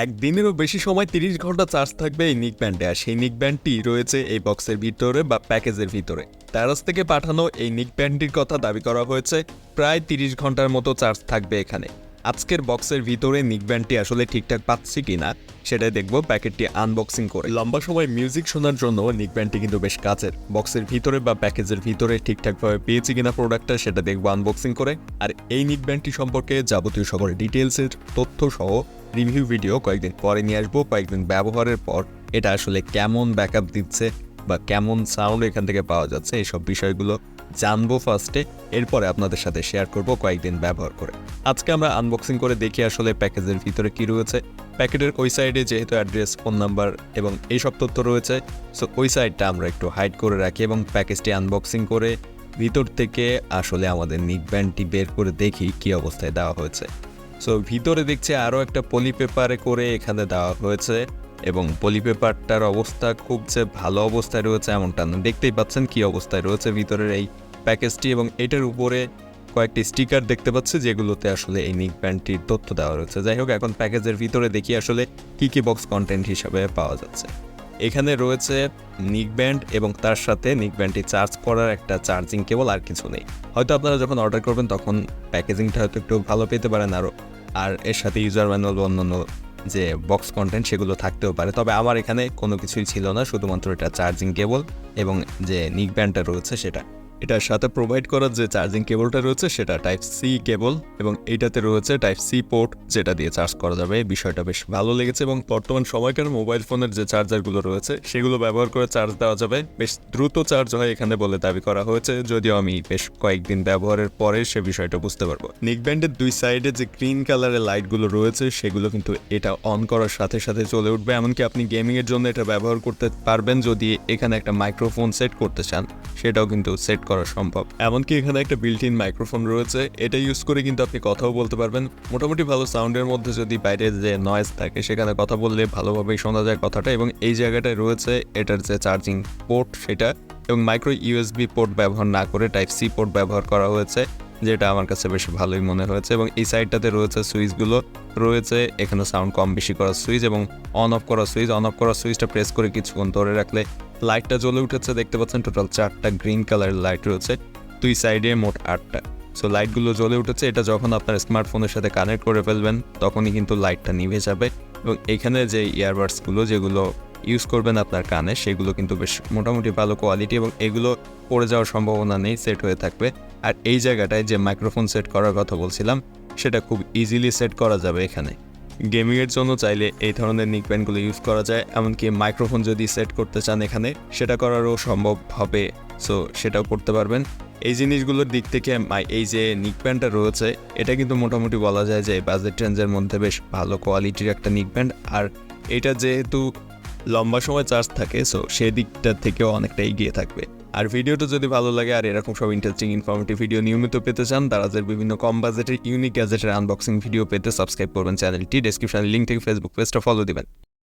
একদিনেরও বেশি সময় তিরিশ ঘণ্টা চার্জ থাকবে এই নিক ব্যান্ডে আর সেই নিক ব্যান্ডটি রয়েছে এই বক্সের ভিতরে বা প্যাকেজের ভিতরে। তারাস থেকে পাঠানো এই নিক ব্যান্ডটির কথা দাবি করা হয়েছে, প্রায় তিরিশ ঘণ্টার মতো চার্জ থাকবে এখানে। আজকের বক্সের ভিতরে নিক ব্যান্ডটি আসলে ঠিকঠাক পাচ্ছি কিনা, সেটাই দেখব প্যাকেটটি আনবক্সিং করে। লম্বা সময় মিউজিক শোনার জন্য নিক ব্যান্ডটি কিন্তু বেশ কাছের। বক্সের ভিতরে বা প্যাকেজের ভিতরে ঠিকঠাকভাবে পেয়েছি কিনা প্রোডাক্টটা সেটা দেখব আনবক্সিং করে। আর এই নিক ব্যান্ডটি সম্পর্কে যাবতীয় সকল ডিটেলসের তথ্য সহ রিভিউ ভিডিও কয়েকদিন পরে নিয়ে আসব, কয়েকদিন ব্যবহারের পর। এটা আসলে কেমন ব্যাকআপ দিচ্ছে বা কেমন সাউন্ড এখান থেকে পাওয়া যাচ্ছে এইসব বিষয়গুলো জানব ফার্স্টে এরপরে আপনাদের সাথে শেয়ার করব কয়েকদিন ব্যবহার করে। আজকে আমরা আনবক্সিং করে দেখি আসলে প্যাকেজের ভিতরে কি রয়েছে। প্যাকেটের ওই সাইডে যেহেতু অ্যাড্রেস ফোন নাম্বার এবং এইসব তথ্য রয়েছে সো ওই সাইডটা আমরা একটু হাইড করে রাখি এবং প্যাকেজটি আনবক্সিং করে ভিতর থেকে আসলে আমাদের নিক ব্যান্ডটি বের করে দেখি কি অবস্থায় দেওয়া হয়েছে। সো ভিতরে দেখছি আরও একটা পলি পেপারে করে এখানে দেওয়া হয়েছে এবং পলি পেপারটার অবস্থা খুব যে ভালো অবস্থায় রয়েছে এমনটা না। দেখতেই পাচ্ছেন কি অবস্থায় রয়েছে ভিতরের এই প্যাকেজটি এবং এটার উপরে কয়েকটি স্টিকার দেখতে পাচ্ছি যেগুলোতে আসলে এই নিক ব্যান্ডটির তথ্য দেওয়া রয়েছে। যাই হোক, এখন প্যাকেজের ভিতরে দেখি আসলে কী কী বক্স কন্টেন্ট হিসাবে পাওয়া যাচ্ছে। এখানে রয়েছে নিক ব্যান্ড এবং তার সাথে নিক ব্যান্ডটি চার্জ করার একটা চার্জিং কেবল আর কিছু নেই। হয়তো আপনারা যখন অর্ডার করবেন তখন প্যাকেজিংটা হয়তো একটু ভালো পেতে পারেন আরও আর এর সাথে ইউজার ম্যানুয়াল বা অন্যান্য যে বক্স কন্টেন্ট সেগুলো থাকতেও পারে। তবে আমার এখানে কোনো কিছুই ছিল না, শুধুমাত্র এটা চার্জিং কেবল এবং যে নিক ব্যান্ডটা রয়েছে সেটা। এটার সাথে প্রোভাইড করার যে চার্জিং কেবলটা রয়েছে, সেটা টাইপ সি কেবল এবং এটাতে রয়েছে টাইপ সি পোর্ট যেটা দিয়ে চার্জ করা যাবে। এই বিষয়টা বেশ ভালো লেগেছে এবং বর্তমান সময়কার মোবাইল ফোনের যে চার্জারগুলো রয়েছে, সেগুলো ব্যবহার করে চার্জ দেওয়া যাবে। বেশ দ্রুত চার্জ হয় এখানে বলে দাবি করা হয়েছে, যদিও আমি বেশ কয়েকদিন ব্যবহারের পরে সে বিষয়টা বুঝতে পারব। নিক ব্যান্ডের দুই সাইডে যে গ্রিন কালারের লাইটগুলো রয়েছে, সেগুলো কিন্তু এটা অন করার সাথে সাথে চলে উঠবে। এমনকি আপনি গেমিংয়ের জন্য এটা ব্যবহার করতে পারবেন যদি এখানে একটা মাইক্রোফোন সেট করতে চান। সেটাও কিন্তু সেট করা সম্ভব। এমনকি এখানে একটা বিল্ট ইন মাইক্রোফোন রয়েছে, এটা ইউজ করে কিন্তু আপনি কথাও বলতে পারবেন। মোটামুটি ভালো সাউন্ডের মধ্যে যদি বাইরে যে নয়েজ থাকে, সেখানে কথা বললে ভালোভাবেই শোনা যায় কথাটা এবং এই জায়গাটায় রয়েছে এটার যে চার্জিং পোর্ট সেটা এবং মাইক্রো ইউএসবি পোর্ট ব্যবহার না করে টাইপ সি পোর্ট ব্যবহার করা হয়েছে, যেটা আমার কাছে বেশ ভালোই মনে হয়েছে এবং এই সাইডটাতে রয়েছে সুইচগুলো। রয়েছে এখানে সাউন্ড কম বেশি করার সুইচ এবং অন অফ করা সুইচ অন অফ করার সুইচটা প্রেস করে কিছুক্ষণ ধরে রাখলে লাইটটা জ্বলে উঠেছে, দেখতে পাচ্ছেন টোটাল চারটা গ্রিন কালারের লাইট রয়েছে। দুই সাইডে মোট আটটা। সো লাইটগুলো জ্বলে উঠেছে, এটা যখন আপনার স্মার্টফোনের সাথে কানেক্ট করে ফেলবেন, তখনই কিন্তু লাইটটা নিভে যাবে। এবং এখানে যে ইয়ারবাডসগুলো যেগুলো ইউজ করবেন আপনার কানে, সেগুলো কিন্তু বেশ মোটামুটি ভালো কোয়ালিটি এবং এগুলো পড়ে যাওয়ার সম্ভাবনা নেই সেট হয়ে থাকবে। আর এই জায়গাটায় যে মাইক্রোফোন সেট করার কথা বলছিলাম, সেটা খুব ইজিলি সেট করা যাবে এখানে। গেমিংয়ের জন্য চাইলে এই ধরনের নিক প্যানগুলো ইউজ করা যায়, এমনকি মাইক্রোফোন যদি সেট করতে চান এখানে, সেটা করারও সম্ভব হবে। সো সেটাও করতে পারবেন। এই জিনিসগুলোর দিক থেকে এই যে নিক প্যান্টটা রয়েছে, এটা কিন্তু মোটামুটি বলা যায় যে বাজেট রেঞ্জের মধ্যে বেশ ভালো কোয়ালিটির একটা নিক প্যান্ট আর এটা যেহেতু লম্বা সময় চার্জ থাকে সো সেই দিকটা থেকেও অনেকটা এগিয়ে থাকবে। আর ভিডিওটা যদি ভালো লাগে, আর এরকম সব ইন্টারেস্টিং ইনফরমেটিভ ভিডিও নিয়মিত পেতে চান, দারাজের বিভিন্ন কম বাজেটের ইউনিক গ্যাজেটের আনবক্সিং ভিডিও পেতে সাবস্ক্রাইব করবেন চ্যানেলটি। ডেসক্রিপশনে লিঙ্ক থেকে ফেসবুক পেজটা ফলো দিবেন।